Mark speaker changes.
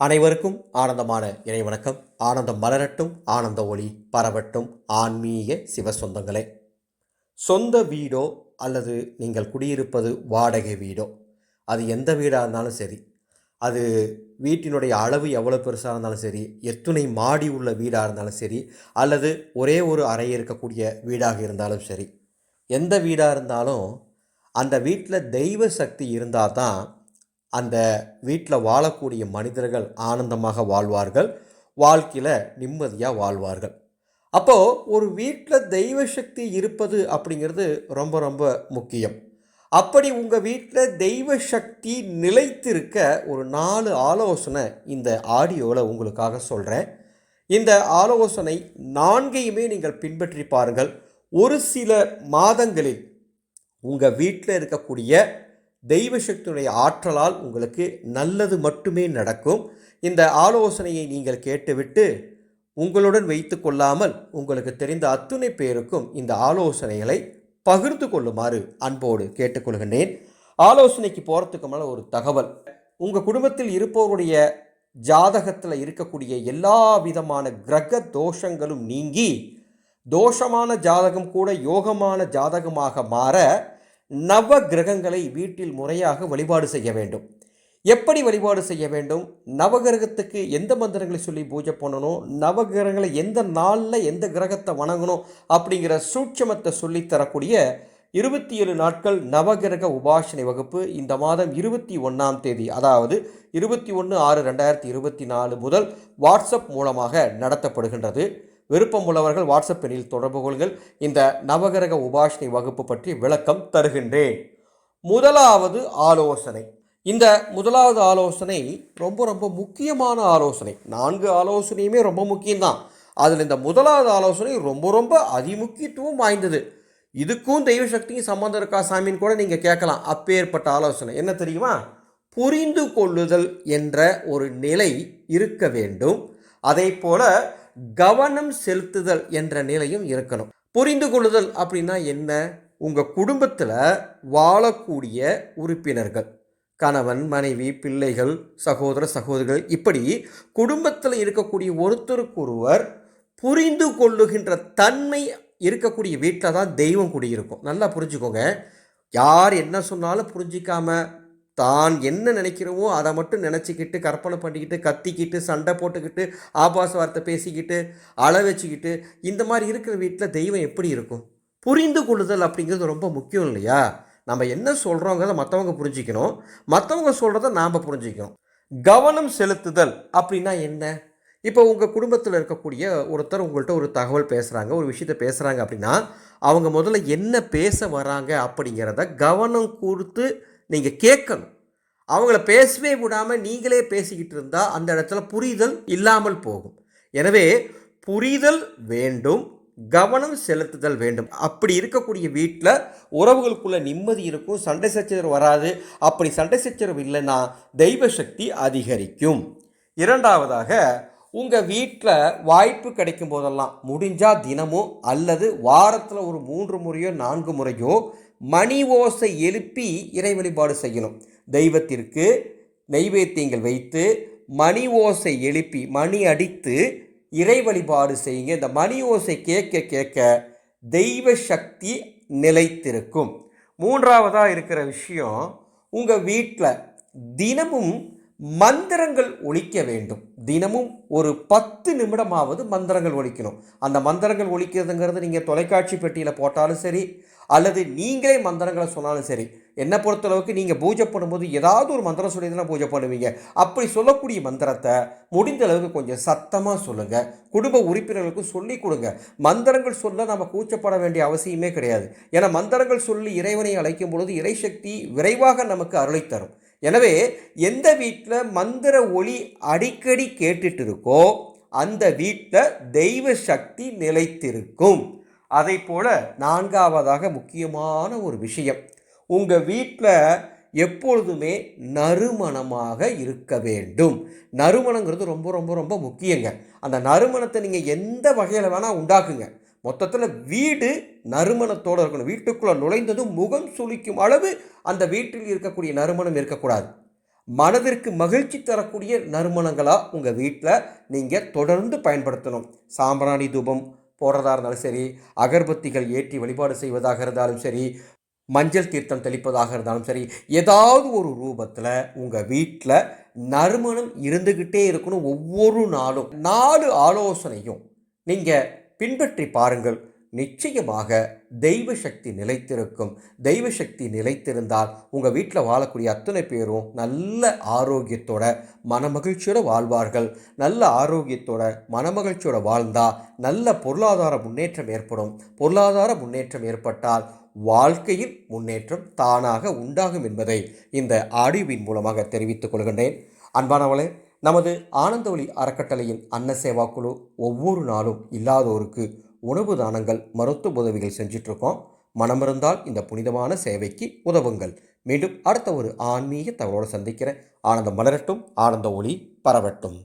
Speaker 1: அனைவருக்கும் ஆனந்தமான இணை வணக்கம். ஆனந்தம் மலரட்டும் ஆனந்த ஒளி பரவட்டும். ஆன்மீக சிவ சொந்தங்களே. சொந்த வீடோ அல்லது நீங்கள் குடியிருப்பது வாடகை வீடோ அது எந்த வீடாக இருந்தாலும் சரி அது வீட்டினுடைய அளவு எவ்வளோ பெருசாக இருந்தாலும் சரி எத்துணை மாடி உள்ள வீடாக இருந்தாலும் சரி அல்லது ஒரே ஒரு அறை இருக்கக்கூடிய வீடாக இருந்தாலும் சரி எந்த வீடாக இருந்தாலும் அந்த வீட்டில் தெய்வ சக்தி இருந்தால் தான் அந்த வீட்டில் வாழக்கூடிய மனிதர்கள் ஆனந்தமாக வாழ்வார்கள் வாழ்க்கையில் நிம்மதியாக வாழ்வார்கள். அப்போது ஒரு வீட்டில் தெய்வ சக்தி இருப்பது அப்படிங்கிறது ரொம்ப ரொம்ப முக்கியம். அப்படி உங்கள் வீட்டில் தெய்வ சக்தி நிலைத்திருக்க ஒரு நாலு ஆலோசனை இந்த ஆடியோவில் உங்களுக்காக சொல்கிறேன் இந்த ஆலோசனை நான்கையுமே நீங்கள் பின்பற்றி பாருங்கள். ஒரு சில மாதங்களில் உங்கள் வீட்டில் இருக்கக்கூடிய தெய்வ சக்தியுடைய ஆற்றலால் உங்களுக்கு நல்லது மட்டுமே நடக்கும். இந்த ஆலோசனையை நீங்கள் கேட்டுவிட்டு உங்களுடன் வைத்து கொள்ளாமல் உங்களுக்கு தெரிந்த அத்துணை பேருக்கும் இந்த ஆலோசனைகளை பகிர்ந்து கொள்ளுமாறு அன்போடு கேட்டுக்கொள்கின்றேன். ஆலோசனைக்கு போகிறதுக்கு மேலே ஒரு தகவல். உங்கள் குடும்பத்தில் இருப்பவருடைய ஜாதகத்தில் இருக்கக்கூடிய எல்லா விதமான கிரக தோஷங்களும் நீங்கி தோஷமான ஜாதகம் கூட யோகமான ஜாதகமாக மாற நவ கிரகங்களை வீட்டில் முறையாக வழிபாடு செய்ய வேண்டும். எப்படி வழிபாடு செய்ய வேண்டும்? நவகிரகத்துக்கு எந்த மந்திரங்களை சொல்லி பூஜை பண்ணணும்? நவகிரகங்களை எந்த நாளில் எந்த கிரகத்தை வணங்கணும்? அப்படிங்கிற சூட்சமத்தை சொல்லித்தரக்கூடிய இருபத்தி ஏழு நாட்கள் நவகிரக உபாசனை வகுப்பு இந்த மாதம் இருபத்தி ஒன்றாம் தேதி அதாவது இருபத்தி ஒன்று ஆறு ரெண்டாயிரத்தி இருபத்தி நாலு முதல் வாட்ஸ்அப் மூலமாக நடத்தப்படுகின்றது. விருப்பம் உள்ளவர்கள் வாட்ஸ்அப் எண்ணில் தொடர்பு கொள்கள் இந்த நவகிரக உபாசனை வகுப்பு பற்றி விளக்கம் தருகின்றேன். முதலாவது ஆலோசனை. இந்த முதலாவது ஆலோசனை ரொம்ப ரொம்ப முக்கியமான ஆலோசனை. நான்கு ஆலோசனையுமே ரொம்ப முக்கியம்தான். அதில் இந்த முதலாவது ஆலோசனை ரொம்ப ரொம்ப அதிமுக்கியத்துவம் வாய்ந்தது. இதுக்கும் தெய்வ சக்தியும் சம்மந்தம் இருக்கா சாமின்னு கூட நீங்கள் கேட்கலாம். அப்பேற்பட்ட ஆலோசனை. என்ன தெரியுமா? புரிந்து கொள்ளுதல் என்ற ஒரு நிலை இருக்க வேண்டும். அதே போல் கவனம் செலுத்துதல் என்ற நிலையும் இருக்கணும். புரிந்து கொள்ளுதல் அப்படின்னா என்ன? உங்கள் குடும்பத்தில் வாழக்கூடிய உறுப்பினர்கள் கணவன் மனைவி பிள்ளைகள் சகோதர சகோதரிகள் இப்படி குடும்பத்தில் இருக்கக்கூடிய ஒருத்தருக்கொருவர் புரிந்து கொள்ளுகின்ற தன்மை இருக்கக்கூடிய வீட்டில் தான் தெய்வம் குடியிருக்கும். நல்லா புரிஞ்சுக்கோங்க. யார் என்ன சொன்னாலும் புரிஞ்சிக்காமல் தான் என்ன நினைக்கிறோமோ அதை மட்டும் நினச்சிக்கிட்டு கற்பனை பண்ணிக்கிட்டு கத்திக்கிட்டு சண்டை போட்டுக்கிட்டு ஆபாச வார்த்தை பேசிக்கிட்டு அள வச்சுக்கிட்டு இந்த மாதிரி இருக்கிற வீட்டில் தெய்வம் எப்படி இருக்கும்? புரிந்து கொள்ளுதல் அப்படிங்கிறது ரொம்ப முக்கியம் இல்லையா? நம்ம என்ன சொல்கிறோங்கிறத மற்றவங்க புரிஞ்சிக்கணும். மற்றவங்க சொல்கிறத நாம் புரிஞ்சிக்கணும். கவனம் செலுத்துதல் அப்படின்னா என்ன? இப்போ உங்கள் குடும்பத்தில் இருக்கக்கூடிய ஒருத்தர் உங்கள்கிட்ட ஒரு தகவல் பேசுகிறாங்க ஒரு விஷயத்த பேசுகிறாங்க அப்படின்னா அவங்க முதல்ல என்ன பேச வராங்க அப்படிங்கிறத கவனம் கொடுத்து நீங்கள் கேட்கணும். அவங்கள பேசவே விடாமல் நீங்களே பேசிக்கிட்டு இருந்தால் அந்த இடத்துல புரிதல் இல்லாமல் போகும். எனவே புரிதல் வேண்டும் கவனம் செலுத்துதல் வேண்டும். அப்படி இருக்கக்கூடிய வீட்டில் உறவுகளுக்குள்ள நிம்மதி இருக்கும் சண்டை சச்சரவு வராது. அப்படி சண்டை சச்சரவு இல்லைன்னா தெய்வ சக்தி அதிகரிக்கும். இரண்டாவதாக உங்கள் வீட்டில் வாய்ப்பு கிடைக்கும் போதெல்லாம் முடிஞ்சால் தினமோ அல்லது வாரத்தில் ஒரு மூன்று முறையோ நான்கு முறையோ மணி ஓசை எழுப்பி இறை வழிபாடு செய்யணும். தெய்வத்திற்கு நெய்வேத்தியங்கள் வைத்து மணி ஓசை எழுப்பி மணி அடித்து இறை வழிபாடு செய்யுங்க. இந்த மணி ஓசை கேட்க கேட்க தெய்வ சக்தி நிலைத்திருக்கும். மூன்றாவதாக இருக்கிற விஷயம் உங்கள் வீட்டில் தினமும் மந்திரங்கள் ஒழிக்க வேண்டும். தினமும் ஒரு பத்து நிமிடமாவது மந்திரங்கள் ஒழிக்கணும். அந்த மந்திரங்கள் ஒழிக்கிறதுங்கிறது நீங்கள் தொலைக்காட்சி பெட்டியில் போட்டாலும் சரி அல்லது நீங்களே மந்திரங்களை சொன்னாலும் சரி என்னை பொறுத்தளவுக்கு நீங்கள் பூஜை பண்ணும்போது ஏதாவது ஒரு மந்திரம் சொல்லி தானே பூஜை பண்ணுவீங்க. அப்படி சொல்லக்கூடிய மந்திரத்தை முடிந்த அளவுக்கு கொஞ்சம் சத்தமாக சொல்லுங்கள் குடும்ப உறுப்பினர்களுக்கு சொல்லி கொடுங்க. மந்திரங்கள் சொல்ல நம்ம கூச்சப்பட வேண்டிய அவசியமே கிடையாது. ஏன்னா மந்திரங்கள் சொல்லி இறைவனை அழைக்கும் பொழுது இறைசக்தி விரைவாக நமக்கு அருளை தரும். எனவே எந்த வீட்டில் மந்திர ஒளி அடிக்கடி கேட்டுட்டு இருக்கோ அந்த வீட்டில் தெய்வ சக்தி நிலைத்திருக்கும். அதை போல் நான்காவதாக முக்கியமான ஒரு விஷயம். உங்கள் வீட்டில் எப்பொழுதுமே நறுமணமாக இருக்க வேண்டும். நறுமணங்கிறது ரொம்ப ரொம்ப ரொம்ப முக்கியங்க. அந்த நறுமணத்தை நீங்கள் எந்த வகையில் வேணால் உண்டாக்குங்க. மொத்தத்தில் வீடு நறுமணத்தோடு இருக்கணும். வீட்டுக்குள்ளே நுழைந்ததும் முகம் சுளிக்கும் அளவு அந்த வீட்டில் இருக்கக்கூடிய நறுமணம் இருக்கக்கூடாது. மனதிற்கு மகிழ்ச்சி தரக்கூடிய நறுமணங்களாக உங்கள் வீட்டில் நீங்கள் தொடர்ந்து பயன்படுத்தணும். சாம்பிராணி தூபம் போடுறதா இருந்தாலும் சரி அகர்பத்திகள் ஏற்றி வழிபாடு செய்வதாக இருந்தாலும் சரி மஞ்சள் தீர்த்தம் தெளிப்பதாக இருந்தாலும் சரி ஏதாவது ஒரு ரூபத்தில் உங்கள் வீட்டில் நறுமணம் இருந்துக்கிட்டே இருக்கணும் ஒவ்வொரு நாளும். நாலு ஆலோசனையும் நீங்கள் பின்பற்றி பாருங்கள். நிச்சயமாக தெய்வ சக்தி நிலைத்திருக்கும். தெய்வ சக்தி நிலைத்திருந்தால் உங்கள் வீட்டில் வாழக்கூடிய அத்தனை பேரும் நல்ல ஆரோக்கியத்தோட மனமகிழ்ச்சியோட வாழ்வார்கள். நல்ல ஆரோக்கியத்தோட மனமகிழ்ச்சியோட வாழ்ந்தால் நல்ல பொருளாதார முன்னேற்றம் ஏற்படும். பொருளாதார முன்னேற்றம் ஏற்பட்டால் வாழ்க்கையில் முன்னேற்றம் தானாக உண்டாகும் என்பதை இந்த ஆடிவின் மூலமாக தெரிவித்துக் கொள்கின்றேன். அன்பானவளே நமது ஆனந்த ஒளி அறக்கட்டளையின் அன்ன சேவா குழு ஒவ்வொரு நாளும் இல்லாதோருக்கு உணவு தானங்கள் மருத்துவ உதவிகள் செஞ்சிட்ருக்கோம். மனமிருந்தால் இந்த புனிதமான சேவைக்கு உதவுங்கள். மீண்டும் அடுத்த ஒரு ஆன்மீக தகவலோடு சந்திக்கிறேன். ஆனந்தம் மலரட்டும் ஆனந்த ஒளி பரவட்டும்.